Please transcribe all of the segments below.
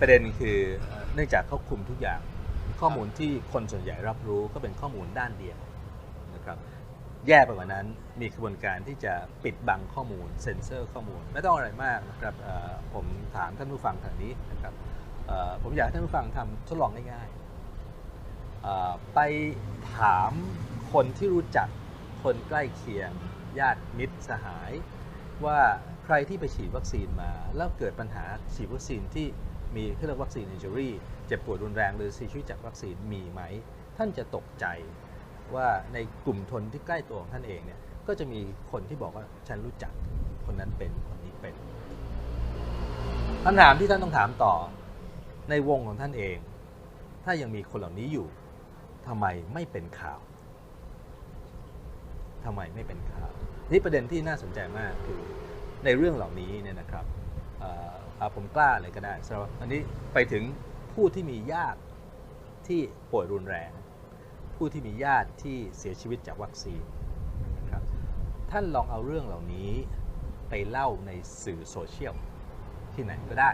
ประเด็นคือเนื่องจากเขาคุมทุกอย่าง ข้อมูลที่คนส่วนใหญ่รับรู้ก็เป็นข้อมูลด้านเดียวนะครับแย่ไปกว่านั้นมีกระบวนการที่จะปิดบังข้อมูลเซ็นเซอร์ข้อมูล ไม่ต้องอะไรมากนะครับผมถามท่านผู้ฟังทางนี้นะครับผมอยากให้ท่านผู้ฟังทำทดลองง่ายๆไปถามคนที่รู้จักคนใกล้เคียง ญาติมิตรสหาย ว่าใครที่ไปฉีดวัคซีนมา แล้วเกิดปัญหาฉีดวัคซีนที่ มีเครื่องวัคซีนอินจูรี่เจ็บปวดรุนแรงหรือเสียชีวิตจากวัคซีนมีไหม ท่านจะตกใจว่าในกลุ่มทนที่ใกล้ตัวของท่านเองเนี่ยก็จะมีคนที่บอกว่าฉันรู้จักคนนั้นเป็นคนนี้เป็นคำถามที่ท่านต้องถามต่อในวงของท่านเอง ถ้ายังมีคนเหล่านี้อยู่ทำไมไม่เป็นข่าวทำไมไม่เป็นข่าว นี่ประเด็นที่น่าสนใจมากคือในเรื่องเหล่านี้เนี่ยนะครับ ผมกล้าเลยก็ได้สำหรับอันนี้ไปถึงผู้ที่มีญาติที่ป่วยรุนแรง ผู้ที่มีญาติที่เสียชีวิตจากวัคซีนนะครับท่านลองเอาเรื่องเหล่านี้ไปเล่าในสื่อโซเชียลที่ไหนก็ได้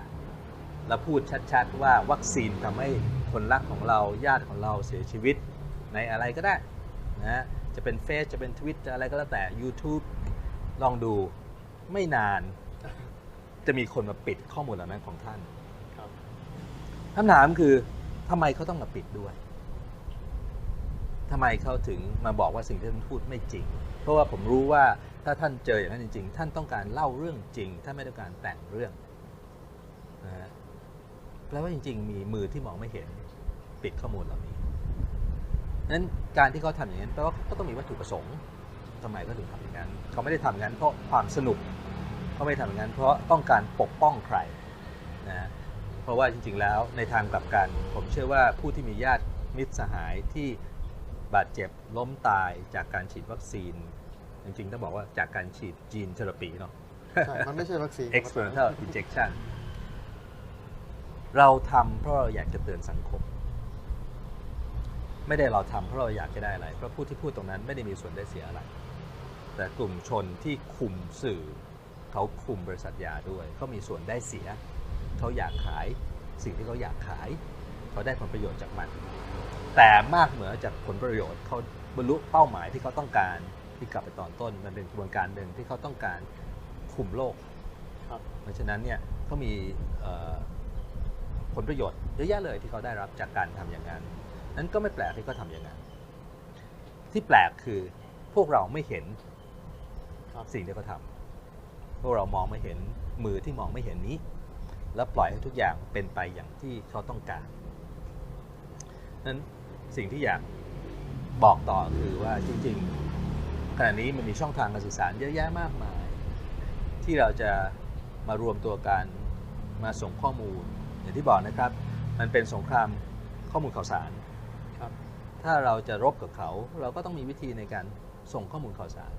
แล้วพูดชัดๆว่าวัคซีนทำให้คนรักของเราญาติของเราเสียชีวิตในอะไรก็ได้นะจะเป็นเฟซจะเป็นทวิตจะอะไรก็แล้วแต่ YouTube ลองดูไม่นาน จะมีคนมาปิดข้อมูลเหล่านั้นของท่านครับคำถามคือทำไมเขาต้องมาปิดด้วยทำไมเขาถึงมาบอกว่าสิ่งที่ท่านพูดไม่จริง เพราะว่าผมรู้ว่าถ้าท่านเจออย่างนั้นจริง ๆ ท่านต้องการเล่าเรื่องจริง ท่านไม่ต้องการแต่งเรื่องนะฮะแปลว่าจริง ๆ มีมือที่มองไม่เห็นปิดข้อมูลเหล่านี้นั้นการที่เขาทำอย่างนั้นแปลว่าก็ต้องมีวัตถุประสงค์ทำไมเขาถึงทำอย่างนั้น เขาไม่ได้ทำอย่างนั้นเพราะความสนุก เขาไม่ได้ทำอย่างนั้น เพราะต้องการปกป้องใครนะเพราะว่าจริงๆแล้วในทางกลับกัน ผมเชื่อว่าผู้ที่มีญาติมิตรสหายที่บาดเจ็บล้มตายจากการฉีดวัคซีน จริงๆต้องบอกว่าจากการฉีดจีนเทอราปีเนาะ ใช่มันไม่ใช่วัคซีน experimental injection เราทำเพราะเราอยากจะเตือนสังคม ไม่ได้เราทำเพราะเราอยากจะได้อะไร เพราะผู้ที่พูดตรงนั้นไม่ได้มีส่วนได้เสียอะไร แต่กลุ่มชนที่คุมสื่อ เขาคุมบริษัทยาด้วยเขามีส่วนได้เสีย เขาอยากขายสิ่งที่เขาอยากขาย เขาได้ผลประโยชน์จากมัน แต่มากเหนือจากผลประโยชน์เขาบรรลุเป้าหมายที่เขาต้องการที่กลับไปตอนต้นมันเป็นกระบวนการหนึ่งที่เขาต้องการคุมโลกครับเพราะฉะนั้นเนี่ยเขามีเอ่อผลประโยชน์เยอะแยะเลยที่เขาได้รับจากการทำอย่างนั้นนั้นก็ไม่แปลกที่เขาทำอย่างนั้น ที่แปลกคือพวกเราไม่เห็นครับสิ่งที่เขาทำ พวกเรามองไม่เห็นมือที่มองไม่เห็นนี้ แล้วปล่อยให้ทุกอย่างเป็นไปอย่างที่เขาต้องการนั้นสิ่งที่อยากบอกต่อคือว่าจริงๆขณะนี้มันมีช่องทางการสื่อสารเยอะแยะมากมาย ที่เราจะมารวมตัวกันมาส่งข้อมูล อย่างที่บอกนะครับ มันเป็นสงครามข้อมูลข่าวสารครับ ถ้าเราจะรบกับเขาเราก็ต้องมีวิธีในการส่งข้อมูลข่าวสาร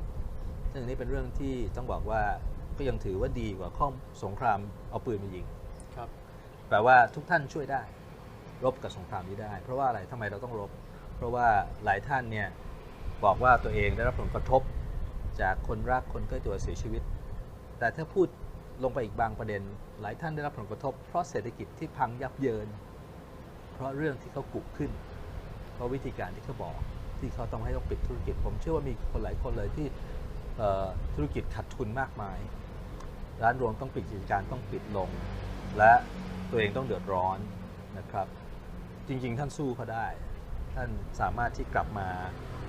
ซึ่งอันนี้เป็นเรื่องที่ต้องบอกว่า ก็ยังถือว่าดีกว่าข้อสงครามเอาปืนมายิงครับแปลว่าทุกท่านช่วยได้ รบกับสงครามนี้ได้ เพราะว่าอะไรทำไมเราต้องรบ เพราะว่าหลายท่านเนี่ยบอกว่าตัวเองได้รับผลกระทบ จากคนรักคนใกล้ตัวเสียชีวิต แต่ถ้าพูดลงไปอีกบางประเด็น หลายท่านได้รับผลกระทบ เพราะเศรษฐกิจที่พังยับเยิน เพราะเรื่องที่เขากุขึ้น เพราะวิธีการที่เขาบอกที่เขาต้องให้ต้องปิดธุรกิจ ผมเชื่อว่ามีคนหลายคนเลยที่เอ่อธุรกิจขาดทุนมากมาย ร้านรวงต้องปิดกิจการต้องปิดลง และตัวเองต้องเดือดร้อนนะครับ จริงๆ ท่านสู้เขาได้ ท่านสามารถที่กลับมา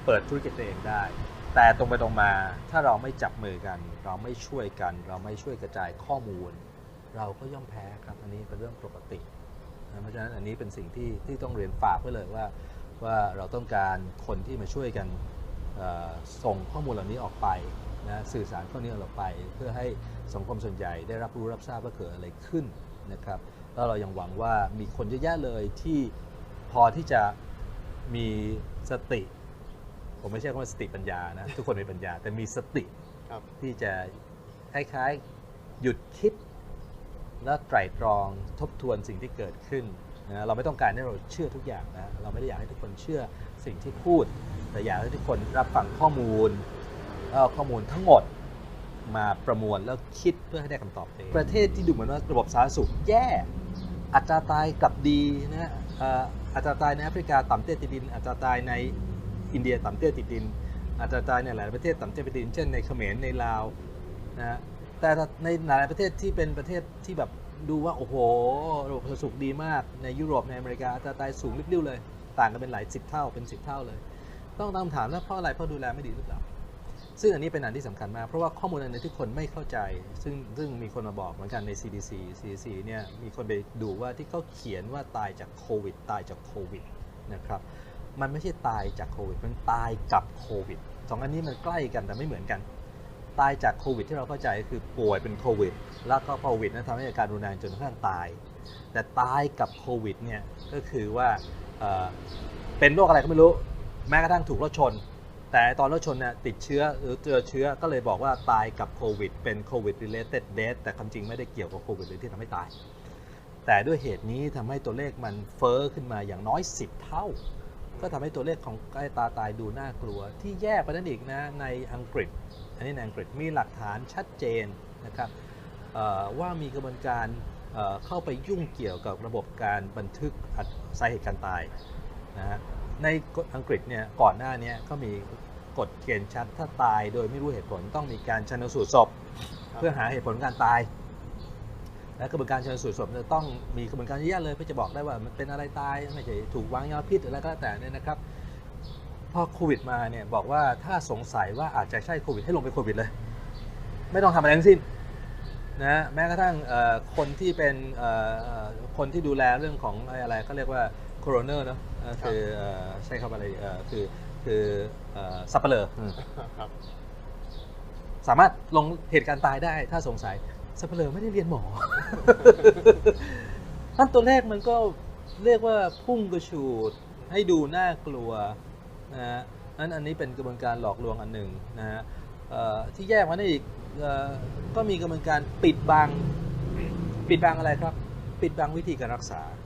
เปิดธุรกิจตัวเองได้ แต่ตรงไปตรงมาถ้าเราไม่จับมือกัน เราไม่ช่วยกัน เราไม่ช่วยกระจายข้อมูล เราก็ย่อมแพ้ครับอันนี้เป็นเรื่องปกติเพราะฉะนั้นอันนี้เป็นสิ่งที่ที่ต้องเรียนฝากไว้เลยว่าว่าเราต้องการคนที่มาช่วยกันส่งข้อมูลเหล่านี้ออกไป นะสื่อสารข้อนี้ออกไป เพื่อให้สังคมส่วนใหญ่ได้รับรู้รับทราบว่าเกิดอะไรขึ้นนะครับแล้วเรายังหวังว่ามีคนเยอะแยะเลยที่พอที่จะมีสติ ผมไม่ใช่คำว่าสติปัญญานะทุกคนมีปัญญา แต่มีสติครับที่จะคล้ายๆหยุดคิด แล้วไตร่ตรองทบทวนสิ่งที่เกิดขึ้นนะเราไม่ต้องการให้เราเชื่อทุกอย่างนะเราไม่ได้อยากให้ทุกคนเชื่อสิ่งที่พูด แต่อยากให้ทุกคนรับฟังข้อมูล แล้วเอาข้อมูลทั้งหมดมาประมวลแล้วคิดเพื่อให้ได้คำตอบเองประเทศที่ดูเหมือนว่าระบบสาธารณสุขแย่อัตราตายกลับดีนะอัตราตายในแอฟริกาต่ำเตี้ยติดดิน อัตราตายในอินเดียต่ำเตี้ยติดดิน อัตราตายในหลายประเทศต่ำเตี้ยติดดิน เช่นในเขมรในลาวนะฮะแต่ในหลายประเทศที่เป็นประเทศที่แบบดูว่าโอ้โหระบบสาธารณสุขดีมากในยุโรปในอเมริกาอัตราตายสูงริบลิ่วเลย ต่างกันเป็นหลายสิบเท่าเป็นสิบเท่าเลย ต้องตั้งคำถามว่าเพราะอะไรเพราะดูแลไม่ดีหรือเปล่า ซึ่งอันนี้เป็นอันที่สำคัญมาก เพราะว่าข้อมูลอันนี้ที่คนไม่เข้าใจ ซึ่งซึ่งมีคนมาบอกเหมือนกันใน CDC CDC เนี่ยมีคนไปดูว่าที่เขาเขียนว่าตายจากโควิด ตายจากโควิดนะครับมันไม่ใช่ตายจากโควิด มันตายกับโควิดสองอันนี้มันใกล้กันแต่ไม่เหมือนกัน ตายจากโควิดที่เราเข้าใจคือป่วยเป็นโควิด แล้วก็โควิดนั้นทำให้อาการรุนแรงจนกระทั่งตาย แต่ตายกับโควิดเนี่ยก็คือว่าเเป็นโรคอะไรก็ไม่รู้ แม้กระทั่งถูกรถชน แต่ตอนรถชนเนี่ยติดเชื้อหรือเจอเชื้อก็เลยบอกว่าตายกับโควิด เป็นโควิด related death แต่ความจริงไม่ได้เกี่ยวกับโควิดเลยที่ทำให้ตาย แต่ด้วยเหตุนี้ทำให้ตัวเลขมันเฟ้อขึ้นมาอย่างน้อย 10 เท่า ก็ทำให้ตัวเลขของใกล้ตาตายดูน่ากลัว ที่แย่ไปนั้นอีกนะในอังกฤษ อันนี้ในอังกฤษมีหลักฐานชัดเจนนะครับว่ามีกระบวนการเเข้าไปยุ่งเกี่ยวกับระบบการบันทึกสาเหตุการตายนะฮะ ในอังกฤษเนี่ยก่อนหน้าเนี้ก็มีกฎเกณฑ์ชัดถ้าตายโดยไม่รู้เหตุผลต้องมีการชันสูตรศพ เพื่อหาเหตุผลการตาย และกระบวนการชันสูตรศพจะต้องมีกระบวนการเยอะแยะเลยเพื่อจะบอกได้ว่ามันเป็นอะไรตายไม่ใช่ถูกวางยาพิษอะไรก็แล้วแต่เนี่ยนะครับพอโควิดมาเนี่ยบอกว่าถ้าสงสัยว่าอาจจะใช่โควิดให้ลงไปโควิดเลย ไม่ต้องทำอะไรทั้งสิ้นนะแม้กระทั่งเอ่อคนที่เป็นเอ่อเอ่อคนที่ดูแลเรื่องของอะไรเขาเรียกว่าโคโรเนอร์เนาะเอ่อคือเอ่อใช้คำอะไรเอ่อคือคือเอ่อซัปเปอร์เลอร์ครับสามารถลงเหตุการณ์ตายได้ถ้าสงสัยสัปเหร่อไม่ได้เรียนหมอ นั่นตัวเลขมันก็เรียกว่าพุ่งกระฉูดให้ดูน่ากลัวนะฮะนั้นอันนี้เป็นกระบวนการหลอกลวงอันหนึ่งนะฮะเอ่อที่แยกมาได้อีกเอ่อก็มีกระบวนการปิดบัง ปิดบังอะไรครับ ปิดบังวิธีการรักษาเอ่อ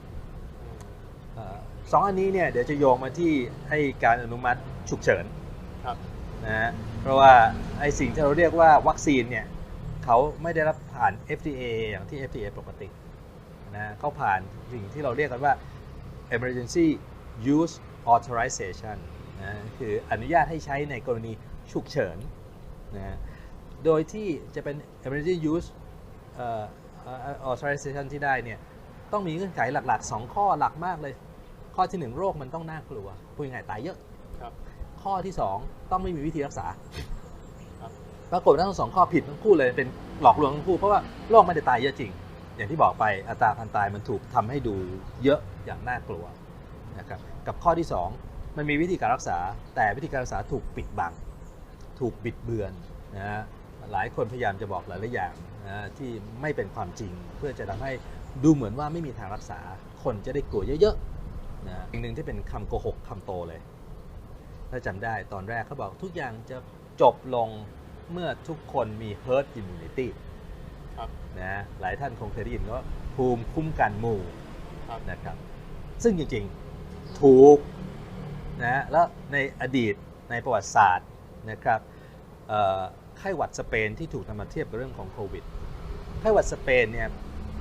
สองอันนี้เนี่ยเดี๋ยวจะโยงมาที่ให้การอนุมัติฉุกเฉินครับนะฮะเพราะว่าไอสิ่งที่เราเรียกว่าวัคซีนเนี่ยเขาไม่ได้รับผ่าน FDA อย่างที่ FDA ปกตินะเขาผ่านสิ่งที่เราเรียกกันว่า emergency use authorization นะคืออนุญาตให้ใช้ในกรณีฉุกเฉินนะโดยที่จะเป็น emergency use เอ่อเอ่อ authorization ที่ได้เนี่ยต้องมีเงื่อนไขหลักๆ 2 ข้อหลักมากเลย ข้อที่1โรคมันต้องน่ากลัวพูดง่ายๆตายเยอะครับ ข้อที่2ต้องไม่มีวิธีรักษาครับปรากฏว่าทั้งสองข้อผิดทั้งคู่เลยเป็นหลอกลวงทั้งคู่เพราะว่าโรคไม่ได้ตายเยอะจริง อย่างที่บอกไปอัตราการตายมันถูกทำให้ดูเยอะอย่างน่ากลัวนะครับกับข้อที่ 2 มันมีวิธีการรักษา แต่วิธีการรักษาถูกปิดบัง ถูกบิดเบือนนะฮะหลายคนพยายามจะบอกหลายๆอย่างนะฮะที่ไม่เป็นความจริง เพื่อจะทำให้ดูเหมือนว่าไม่มีทางรักษาคนจะได้กลัวเยอะๆ นะอีกหนึ่งที่เป็นคำโกหกคำโตเลย ถ้าจำได้ตอนแรกเขาบอกทุกอย่างจะจบลงเมื่อทุกคนมี herd immunity ครับนะหลายท่านคงเคยได้ยินว่าภูมิคุ้มกันหมู่ครับนะครับ ซึ่งจริงๆถูกนะแล้วในอดีตในประวัติศาสตร์นะครับเอ่อไข้หวัดสเปนที่ถูกนำมาเทียบกับเรื่องของโควิดไข้หวัดสเปนเนี่ย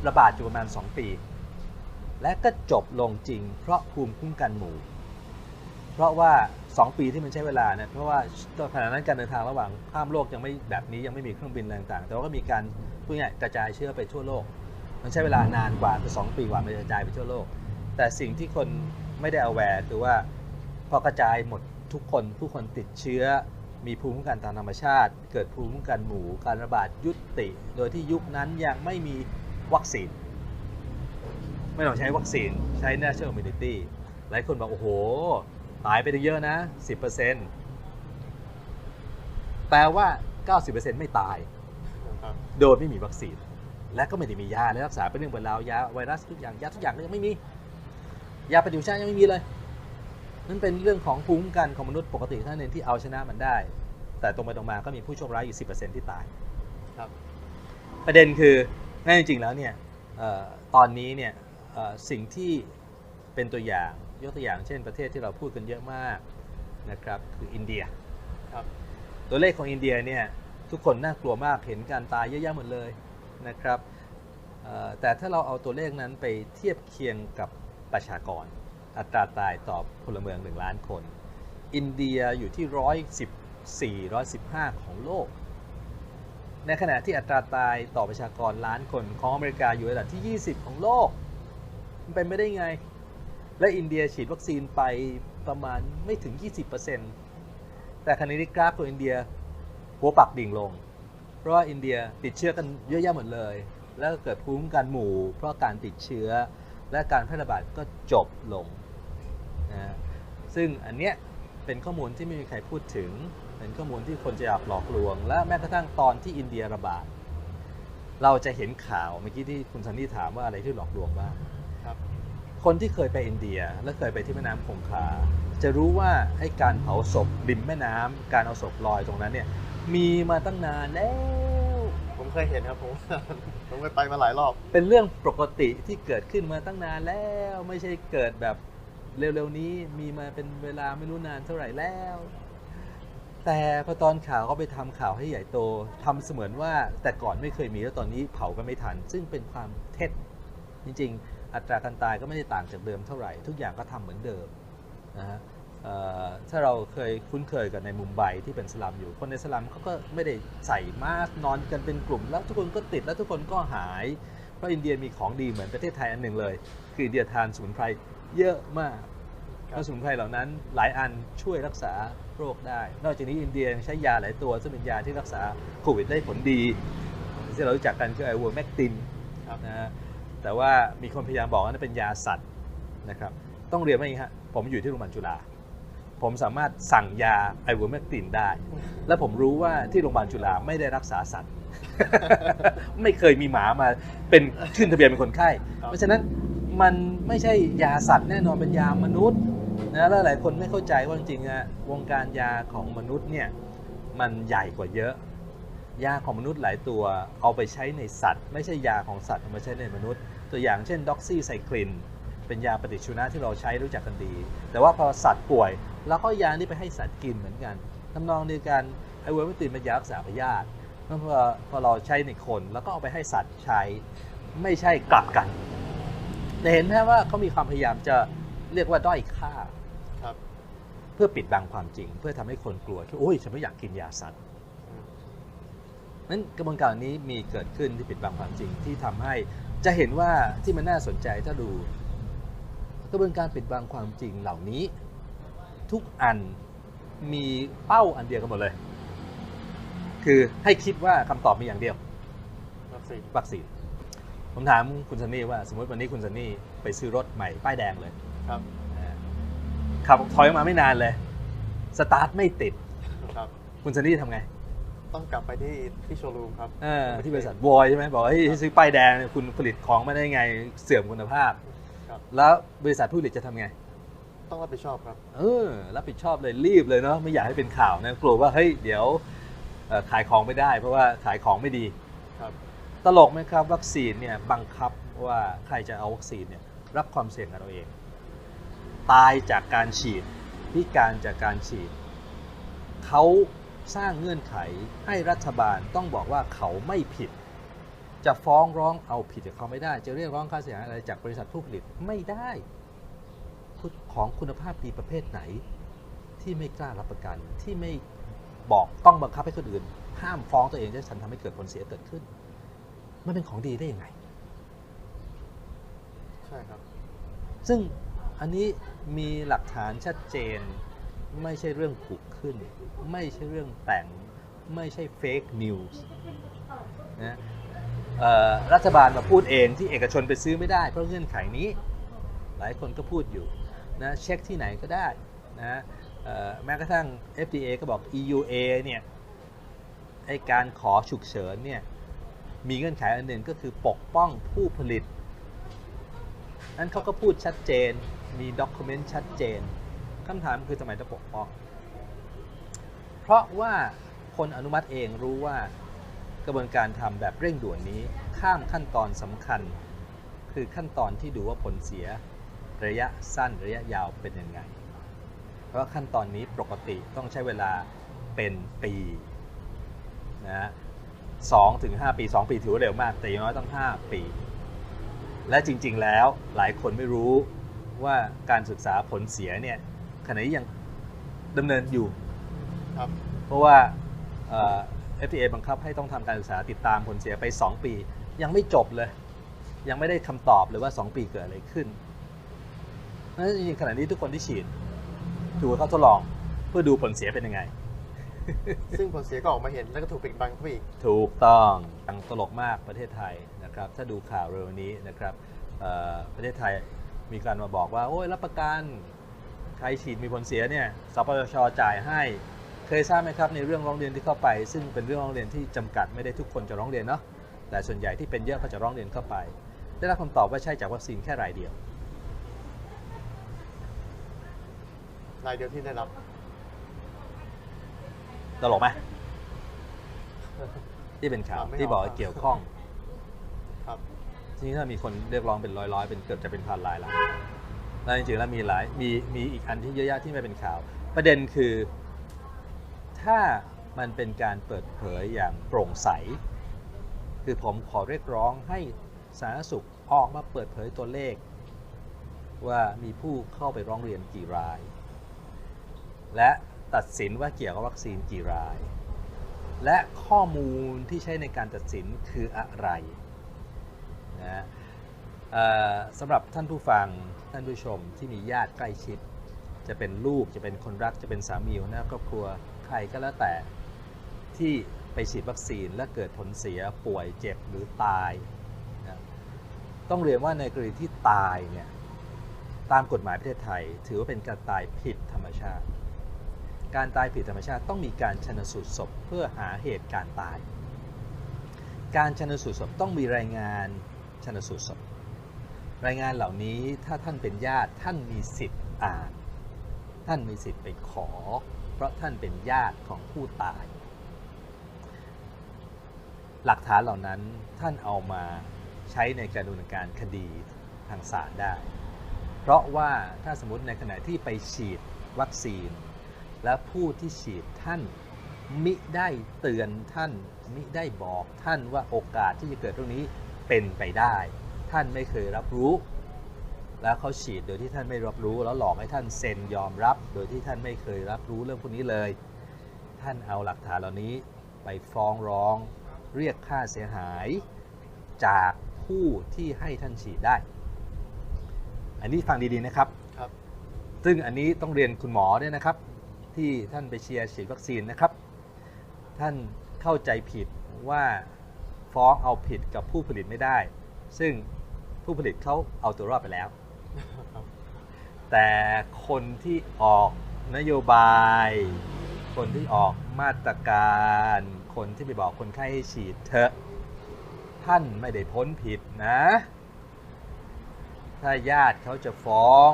ระบาดอยู่ประมาณ 2 ปี และก็จบลงจริง เพราะภูมิคุ้มกันหมู่ เพราะว่า 2 ปีที่มันใช้เวลาเนี่ยเพราะว่าตอนขณะนั้นการเดินทางระหว่างข้ามโลกยังไม่แบบนี้ยังไม่มีเครื่องบินอะไรต่าง แต่ว่าก็มีการพูดง่ายกระจายเชื้อไปทั่วโลก มันใช้เวลานานกว่าสองปีกว่ามันกระจายไปทั่วโลก แต่สิ่งที่คนไม่ได้เอาแวร์คือว่าพอกระจายหมดทุกคนผู้คนติดเชื้อมีภูมิคุ้มกันตามธรรมชาติ เกิดภูมิคุ้มกันหมู่ การระบาดยุติ โดยที่ยุคนั้นยังไม่มีวัคซีน ไม่ต้องใช้วัคซีน ใช้ natural immunity หลายคนบอก โอ้โห ตายไปตั้งเยอะนะ 10%แปลว่า 90%ไม่ตายครับโดยไม่มีวัคซีน และก็ไม่ได้มียาและรักษาเป็นเรื่องเป็นราวยาไวรัสทุกอย่าง ยาทุกอย่างก็ยังไม่มี ยาปฏิชีวนะยังไม่มีเลยนั่นเป็นเรื่องของภูมิคุ้มกันของมนุษย์ปกติเท่านั้นเองที่เอาชนะมันได้ แต่ตรงไปตรงมาก็มีผู้โชคร้ายอยู่ 10%ที่ตายครับประเด็นคือแน่จริงๆแล้วเนี่ยเออตอนนี้เนี่ยเอ่อ สิ่งที่เป็นตัวอย่างยกตัวอย่างเช่นประเทศที่เราพูดกันเยอะมากนะครับคืออินเดียครับตัวเลขของอินเดียเนี่ยทุกคนน่ากลัวมากเห็นการตายเยอะแยะหมดเลยนะครับแต่ถ้าเราเอาตัวเลขนั้นไปเทียบเคียงกับประชากร อัตราตายต่อพลเมือง 1 ล้านคน อินเดียอยู่ที่ 114 115 ของโลก ในขณะที่อัตราตายต่อประชากรล้านคนของอเมริกาอยู่ระดับที่ 20 ของโลก มันเป็นไม่ได้ไง และอินเดียฉีดวัคซีนไปประมาณไม่ถึง 20%แต่ขณะนี้กราฟของอินเดียหัวปักดิ่งลง เพราะว่าอินเดียติดเชื้อกันเยอะแยะหมดเลย แล้วก็เกิดภูมิกันหมู่ เพราะการติดเชื้อและการแพร่ระบาดก็จบลงนะฮะซึ่งอันเนี้ยเป็นข้อมูลที่ไม่มีใครพูดถึง เป็นข้อมูลที่คนจะอยากหลอกลวง และแม้กระทั่งตอนที่อินเดียระบาด เราจะเห็นข่าวเมื่อกี้ที่คุณซันนี่ถามว่าอะไรที่หลอกลวงบ้าง ครับคนที่เคยไปอินเดียและเคยไปที่แม่น้ำคงคา จะรู้ว่าไอ้การเผาศพริมแม่น้ำการเอาศพลอยตรงนั้นเนี่ย มีมาตั้งนานแล้ว ผมเคยเห็นครับผม ผมเคยไปมาหลายรอบ เป็นเรื่องปกติที่เกิดขึ้นมาตั้งนานแล้ว ไม่ใช่เกิดแบบเร็วๆนี้มีมาเป็นเวลาไม่รู้นานเท่าไหร่แล้ว แต่พอตอนข่าวเขาไปทำข่าวให้ใหญ่โตทำเสมือนว่าแต่ก่อนไม่เคยมีแล้วตอนนี้เผากันไม่ทัน ซึ่งเป็นความเท็จจริงๆ อัตราการตายก็ไม่ได้ต่างจากเดิมเท่าไหร่ ทุกอย่างก็ทำเหมือนเดิมนะฮะเอ่อถ้าเราเคยคุ้นเคยกับในมุมไบที่เป็นสลัมอยู่ คนในสลัมเขาก็ไม่ได้ใส่มาสก์นอนกันเป็นกลุ่ม แล้วทุกคนก็ติดแล้วทุกคนก็หาย เพราะอินเดียมีของดีเหมือนประเทศไทยอันหนึ่งเลย คืออินเดียทานสมุนไพรเยอะมากครับแล้วสมุนไพรเหล่านั้นหลายอันช่วยรักษาโรคได้ นอกจากนี้อินเดียยังใช้ยาหลายตัวซึ่งเป็นยาที่รักษาโควิดได้ผลดีที่เรารู้จักกันคือไอวัวแมกตินครับนะฮะ แต่ว่ามีคนพยายามบอกว่านั่นเป็นยาสัตว์นะครับต้องเรียนว่าอย่างนี้ฮะผมอยู่ที่โรงพยาบาลจุฬาผมสามารถสั่งยาไอวัวแมกตินได้ และผมรู้ว่าที่โรงพยาบาลจุฬาไม่ได้รักษาสัตว์ ไม่เคยมีหมามาเป็นขึ้นทะเบียนเป็นคนไข้ เพราะฉะนั้นมันไม่ใช่ยาสัตว์แน่นอนเป็นยามนุษย์นะแล้วหลายคนไม่เข้าใจว่าจริงๆอะวงการยาของมนุษย์เนี่ยมันใหญ่กว่าเยอะ ยาของมนุษย์หลายตัวเอาไปใช้ในสัตว์ ไม่ใช่ยาของสัตว์เอามาใช้ในมนุษย์ ตัวอย่างเช่นด็อกซี่ไซคลินเป็นยาปฏิชีวนะที่เราใช้รู้จักกันดี แต่ว่าพอสัตว์ป่วยเราก็เอายานี้ไปให้สัตว์กินเหมือนกันทำนองเดียวกันไอเวอร์มิตินเป็นยารักษาพยาธินั่นพอพอเราใช้ในคนแล้วก็เอาไปให้สัตว์ใช้ไม่ใช่กลับกันแต่เห็นไหมว่าเขามีความพยายามจะเรียกว่าด้อยค่าครับ เพื่อปิดบังความจริง เพื่อทำให้คนกลัวที่โอ้ยฉันไม่อยากกินยาสัตว์อืมนั้นกระบวนการนี้มีเกิดขึ้นที่ปิดบังความจริงที่ทำให้ จะเห็นว่าที่มันน่าสนใจถ้าดู กระบวนการปิดบังความจริงเหล่านี้ ทุกอันมีเป้าอันเดียวกันหมดเลย คือให้คิดว่าคำตอบมีอย่างเดียววัคซีนวัคซีนผมถามคุณซันนี่ว่า สมมติวันนี้คุณซันนี่ไปซื้อรถใหม่ป้ายแดงเลยครับนะฮะขับถอยออกมาไม่นานเลย สตาร์ทไม่ติดครับคุณซันนี่ทำไง ต้องกลับไปที่ที่โชว์รูมครับเออที่บริษัทวอยใช่ไหมบอกว่าเฮ้ยซื้อป้ายแดงเนี่ยคุณผลิตของมาได้ไงเสื่อมคุณภาพครับแล้วบริษัทผู้ผลิตจะทำไง ต้องรับผิดชอบครับ เออ รับผิดชอบเลยรีบเลยเนาะไม่อยากให้เป็นข่าวนะกลัวว่าเฮ้ยเดี๋ยวเอ่อขายของไม่ได้ เพราะว่าขายของไม่ดีครับตลกไหมครับวัคซีนเนี่ยบังคับว่าใครจะเอาวัคซีนเนี่ยรับความเสี่ยงกับเราเอง ตายจากการฉีดพิการจากการฉีดเขา สร้างเงื่อนไขให้รัฐบาลต้องบอกว่าเขาไม่ผิด จะฟ้องร้องเอาผิดจากเขาไม่ได้ จะเรียกร้องค่าเสียหายอะไรจากบริษัทผู้ผลิตไม่ได้ของคุณภาพดีประเภทไหน ที่ไม่กล้ารับประกันที่ไม่บอกต้องบังคับให้คนอื่น ห้ามฟ้องตัวเองจะฉันทำให้เกิดผลเสียเกิดขึ้น มันเป็นของดีได้ยังไง ใช่ครับ ซึ่งอันนี้มีหลักฐานชัดเจน ไม่ใช่เรื่องผูกขึ้น ไม่ใช่เรื่องแต่ง ไม่ใช่เฟกนิวส์นะรัฐบาลมาพูดเองที่เอกชนไปซื้อไม่ได้เพราะเงื่อนไขนี้ หลายคนก็พูดอยู่นะเช็คที่ไหนก็ได้นะแม้กระทั่ง FDA ก็บอก EUA เนี่ยไอการขอฉุกเฉินเนี่ยมีเงื่อนไขอันหนึ่งก็คือปกป้องผู้ผลิตนั้นเขาก็พูดชัดเจนมีด็อกิเมนต์ชัดเจน คำถามคือทำไมต้องปกป้อง เพราะว่าคนอนุมัติเองรู้ว่ากระบวนการทำแบบเร่งด่วนนี้ข้ามขั้นตอนสำคัญ คือขั้นตอนที่ดูว่าผลเสียระยะสั้นระยะยาวเป็นยังไง เพราะขั้นตอนนี้ปกติต้องใช้เวลาเป็นปีนะสองถึงห้าปีสองปีถือว่าเร็วมาก แต่อย่างน้อยต้องห้าปี และจริงๆแล้วหลายคนไม่รู้ว่าการศึกษาผลเสียเนี่ย ขณะนี้ยังดำเนินอยู่ครับเพราะว่าเอ่อ FDA บังคับให้ต้องทำการศึกษาติดตามผลเสียไป 2 ปี ยังไม่จบเลย ยังไม่ได้คำตอบเลยว่า 2 ปีเกิดอะไรขึ้นเพราะฉะนั้นจริงๆขณะนี้ทุกคนที่ฉีดถูกเขาทดลองเพื่อดูผลเสียเป็นยังไง ซึ่งผลเสียก็ออกมาเห็นแล้วก็ถูกปิดบังเข้าไปอีก ถูกต้องยังตลกมากประเทศไทยนะครับ ถ้าดูข่าวเร็วนี้นะครับเอ่อประเทศไทยมีการมาบอกว่า โอ้ยรับประกัน ใครฉีดมีผลเสียเนี่ยสปสชจ่ายให้ เคยทราบไหมครับในเรื่องร้องเรียนที่เข้าไป ซึ่งเป็นเรื่องร้องเรียนที่จำกัดไม่ได้ทุกคนจะร้องเรียนเนาะแต่ส่วนใหญ่ที่เป็นเยอะก็จะร้องเรียนเข้าไป ได้รับคำตอบว่าใช่จากวัคซีนแค่รายเดียวรายเดียวที่ได้รับตลกไหมที่เป็นข่าวอ่าไม่ที่บอกออกว่าเกี่ยวข้อง ครับ ทีนี้ถ้ามีคนเรียกร้องเป็นร้อยๆ เป็นเกือบจะเป็นพันรายแล้ว แล้วจริงๆแล้วมีหลายมีมีอีกอันที่เยอะแยะที่ไม่เป็นข่าว ประเด็นคือถ้ามันเป็นการเปิดเผยอย่างโปร่งใส คือผมขอเรียกร้องให้สาธารณสุขออกมาเปิดเผยตัวเลข ว่ามีผู้เข้าไปร้องเรียนกี่ราย และตัดสินว่าเกี่ยวกับวัคซีนกี่ราย และข้อมูลที่ใช้ในการตัดสินคืออะไรนะ สำหรับท่านผู้ฟังท่านผู้ชมที่มีญาติใกล้ชิด จะเป็นลูกจะเป็นคนรักจะเป็นสามีหัวหน้าครอบครัวใครก็แล้วแต่ที่ไปฉีดวัคซีนและเกิดผลเสียป่วยเจ็บหรือตายนะต้องเรียนว่าในกรณีที่ตายเนี่ยตามกฎหมายประเทศไทย ถือว่าเป็นการตายผิดธรรมชาติ การตายผิดธรรมชาติต้องมีการชนสูตรศพเพื่อหาเหตุการตาย การชนสูตรศพต้องมีรายงานชนสูตรศพ รายงานเหล่านี้ถ้าท่านเป็นญาติท่านมีสิทธิ์อ่าน ท่านมีสิทธิ์ไปขอ เพราะท่านเป็นญาติของผู้ตาย หลักฐานเหล่านั้นท่านเอามาใช้ในการดำเนินการคดีทางศาลได้ เพราะว่าถ้าสมมติในขณะที่ไปฉีดวัคซีน และผู้ที่ฉีดท่านมิได้เตือนท่านมิได้บอกท่านว่าโอกาสที่จะเกิดเรื่องนี้เป็นไปได้ ท่านไม่เคยรับรู้ แล้วเขาฉีดโดยที่ท่านไม่รับรู้ แล้วหลอกให้ท่านเซ็นยอมรับ โดยที่ท่านไม่เคยรับรู้เรื่องพวกนี้เลย ท่านเอาหลักฐานเหล่านี้ไปฟ้องร้องเรียกค่าเสียหายจากผู้ที่ให้ท่านฉีดได้ อันนี้ฟังดีๆนะครับครับ ซึ่งอันนี้ต้องเรียนคุณหมอด้วยนะครับ ที่ท่านไปเชียร์ฉีดวัคซีนนะครับ ท่านเข้าใจผิดว่าฟ้องเอาผิดกับผู้ผลิตไม่ได้ ซึ่ง ผู้ผลิตเขาเอาตัวรอดไปแล้วครับแต่คนที่ออกนโยบาย คนที่ออกมาตรการ คนที่ไปบอกคนไข้ให้ฉีดเถอะท่านไม่ได้พ้นผิดนะ ถ้าญาติเขาจะฟ้อง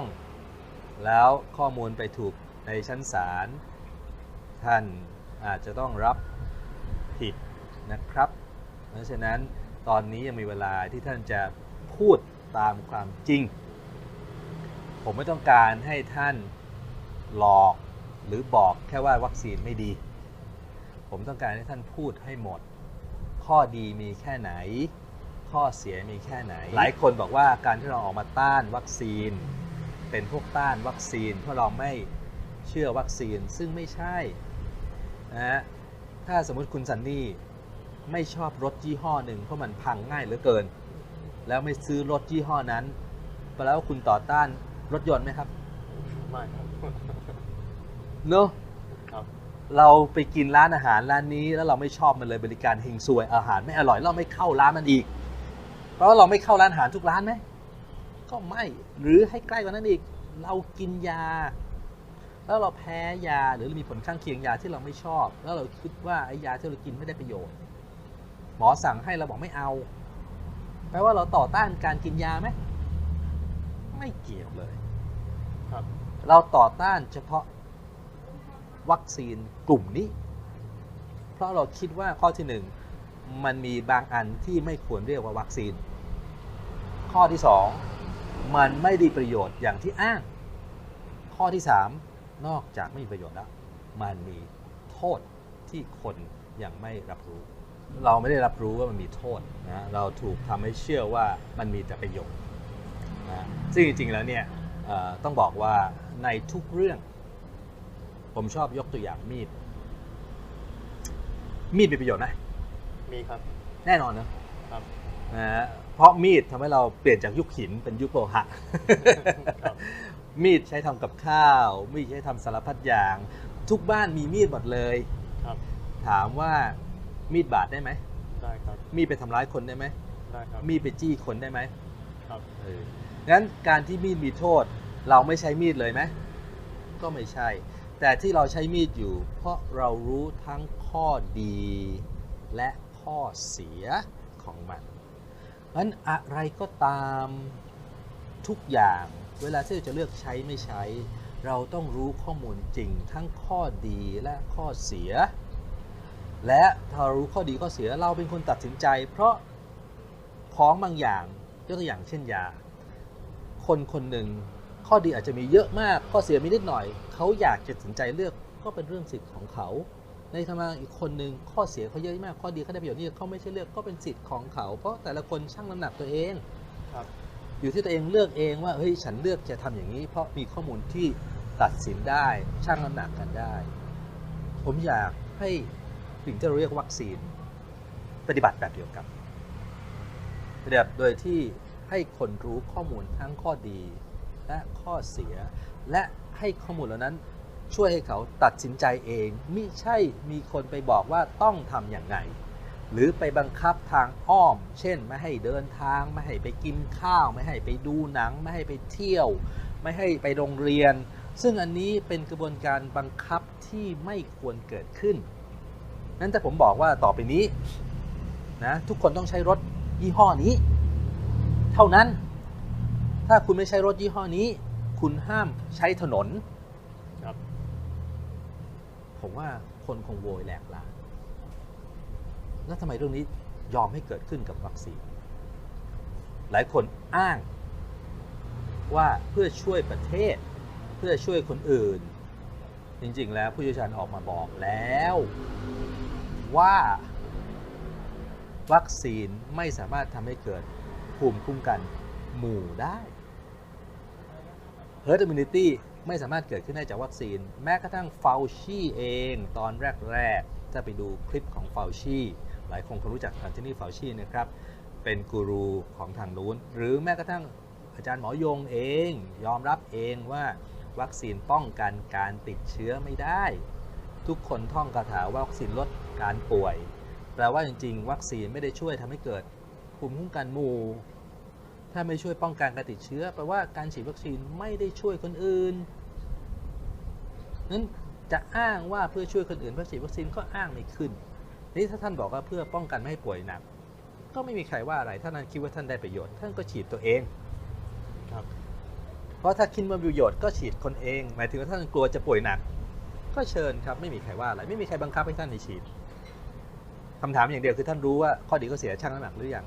แล้วข้อมูลไปถูกในชั้นศาลท่านอาจจะต้องรับผิดนะครับ เพราะฉะนั้นตอนนี้ยังมีเวลาที่ท่านจะ พูดตามความจริง ผมไม่ต้องการให้ท่านหลอกหรือบอกแค่ว่าวัคซีนไม่ดี ผมต้องการให้ท่านพูดให้หมด ข้อดีมีแค่ไหน ข้อเสียมีแค่ไหน หลายคนบอกว่าการที่เราออกมาต้านวัคซีน เป็นพวกต้านวัคซีนเพราะเราไม่เชื่อวัคซีนซึ่งไม่ใช่นะฮะถ้าสมมุติคุณซันนี่ไม่ชอบรถยี่ห้อหนึ่งเพราะมันพังง่ายเหลือเกิน แล้วไม่ซื้อรถยี่ห้อนั้นแปลว่าคุณต่อต้านรถยนต์ไหมครับ ไม่ครับเนอะครับเราไปกินร้านอาหารร้านนี้แล้วเราไม่ชอบมันเลยบริการเฮงซวยอาหารไม่อร่อยเราไม่เข้าร้านมันอีก เพราะว่าเราไม่เข้าร้านอาหารทุกร้านไหมก็ไม่หรือให้ใกล้กว่านั้นอีก เรากินยา แล้วเราแพ้ยาหรือมีผลข้างเคียงยาที่เราไม่ชอบ แล้วเราคิดว่าไอ้ยาที่เรากินไม่ได้ประโยชน์ หมอสั่งให้เราบอกไม่เอา แปลว่าเราต่อต้านการกินยาไหมไม่เกี่ยวเลยครับ เราต่อต้านเฉพาะวัคซีนกลุ่มนี้ เพราะเราคิดว่าข้อที่หนึ่งมันมีบางอันที่ไม่ควรเรียกว่าวัคซีน ข้อที่สองมันไม่ได้ประโยชน์อย่างที่อ้าง ข้อที่สามนอกจากไม่มีประโยชน์แล้ว มันมีโทษที่คนยังไม่รับรู้ เราไม่ได้รับรู้ว่ามันมีโทษนะเราถูกทำให้เชื่อว่ามันมีแต่ประโยชน์นะซึ่งจริงๆแล้วเนี่ยเอ่อต้องบอกว่าในทุกเรื่อง ผมชอบยกตัวอย่างมีด มีดมีประโยชน์นะมีครับ แน่นอนนะครับนะฮะเพราะมีดทำให้เราเปลี่ยนจากยุคหินเป็นยุคโลหะครับมีดใช้ทำกับข้าว มีดใช้ทำสารพัดอย่าง ทุกบ้านมีมีดหมดเลยครับถามว่า มีดบาดได้ไหมได้ครับมีดไปทำร้ายคนได้ไหมได้ครับมีดไปจี้คนได้ไหมครับเอองั้นการที่มีดมีโทษ เราไม่ใช้มีดเลยไหมก็ไม่ใช่ แต่ที่เราใช้มีดอยู่ เพราะเรารู้ทั้งข้อดี และข้อเสียของมันงั้นอะไรก็ตามทุกอย่างเวลาที่เราจะเลือกใช้ไม่ใช้ เราต้องรู้ข้อมูลจริงทั้งข้อดีและข้อเสีย และถ้าเรารู้ข้อดีข้อเสียเราเป็นคนตัดสินใจ เพราะของบางอย่างยกตัวอย่างเช่นยา คนคนหนึ่งข้อดีอาจจะมีเยอะมากข้อเสียมีนิดหน่อย เขาอยากจะตัดสินใจเลือกก็เป็นเรื่องสิทธิ์ของเขา ในทางอีกคนหนึ่งข้อเสียเขาเยอะมากข้อดีเขาได้ประโยชน์นี่เขาไม่ใช่เลือกก็เป็นสิทธิ์ของเขา เพราะแต่ละคนชั่งน้ำหนักตัวเองครับอยู่ที่ตัวเองเลือกเองว่าเฮ้ยฉันเลือกจะทำอย่างนี้ เพราะมีข้อมูลที่ตัดสินได้ชั่งน้ำหนักกันได้ ผมอยากให้ สิ่งที่เราเรียกวัคซีน ปฏิบัติแบบเดียวกันปฏิบัติโดยที่ให้คนรู้ข้อมูลทั้งข้อดีและข้อเสีย และให้ข้อมูลเหล่านั้นช่วยให้เขาตัดสินใจเองม่ใช่มีคนไปบอกว่าต้องทำอย่างไง หรือไปบังคับทางอ้อม เช่น ไม่ให้เดินทาง ไม่ให้ไปกินข้าว ไม่ให้ไปดูหนัง ไม่ให้ไปเที่ยว ไม่ให้ไปโรงเรียน ซึ่งอันนี้เป็นกระบวนการบังคับที่ไม่ควรเกิดขึ้น นั้นถ้าผมบอกว่าต่อไปนี้นะทุกคนต้องใช้รถยี่ห้อนี้ เท่านั้นถ้าคุณไม่ใช้รถยี่ห้อนี้ คุณห้ามใช้ถนนครับผมว่าคนคงโวยแหลกลานแล้วทำไมเรื่องนี้ยอมให้เกิดขึ้นกับวัคซีน หลายคนอ้างว่าเพื่อช่วยประเทศ เพื่อช่วยคนอื่น จริงๆ แล้วผู้เชี่ยวชาญออกมาบอกแล้ว ว่า วัคซีนไม่สามารถทำให้เกิดภูมิคุ้มกันหมู่ได้ herd immunity ไม่สามารถเกิดขึ้นได้จากวัคซีน แม้กระทั่งฟาชีเองตอนแรกๆถ้าไปดูคลิปของฟาชีหลายคนคงรู้จักอันโทนี่ฟาชีนะครับเป็นกูรูของทางนู้น หรือแม้กระทั่งอาจารย์หมอยงเอง ยอมรับเองว่าวัคซีนป้องกันการติดเชื้อไม่ได้ ทุกคนท่องคาถาว่าวัคซีนลด การป่วย แปลว่าจริง ๆ วัคซีนไม่ได้ช่วยทำให้เกิดภูมิคุ้มกันหมู่ ถ้าไม่ช่วยป้องกันการติดเชื้อ แปลว่าการฉีดวัคซีนไม่ได้ช่วยคนอื่นนั้นจะอ้างว่าเพื่อช่วยคนอื่นเพื่อฉีดวัคซีนก็อ้างไม่ขึ้น นี่ถ้าท่านบอกว่าเพื่อป้องกันไม่ให้ป่วยหนัก ก็ไม่มีใครว่าอะไร ถ้าท่านคิดว่าท่านได้ประโยชน์ ท่านก็ฉีดตัวเอง เพราะถ้าคิดว่ามีประโยชน์ก็ฉีดคนเอง หมายถึงว่าท่านกลัวจะป่วยหนัก ก็เชิญครับ ไม่มีใครว่าอะไร ไม่มีใครบังคับให้ท่านให้ฉีด คำถามอย่างเดียวคือท่านรู้ว่าข้อดีข้อเสียช่างน้ำหนักหรือยัง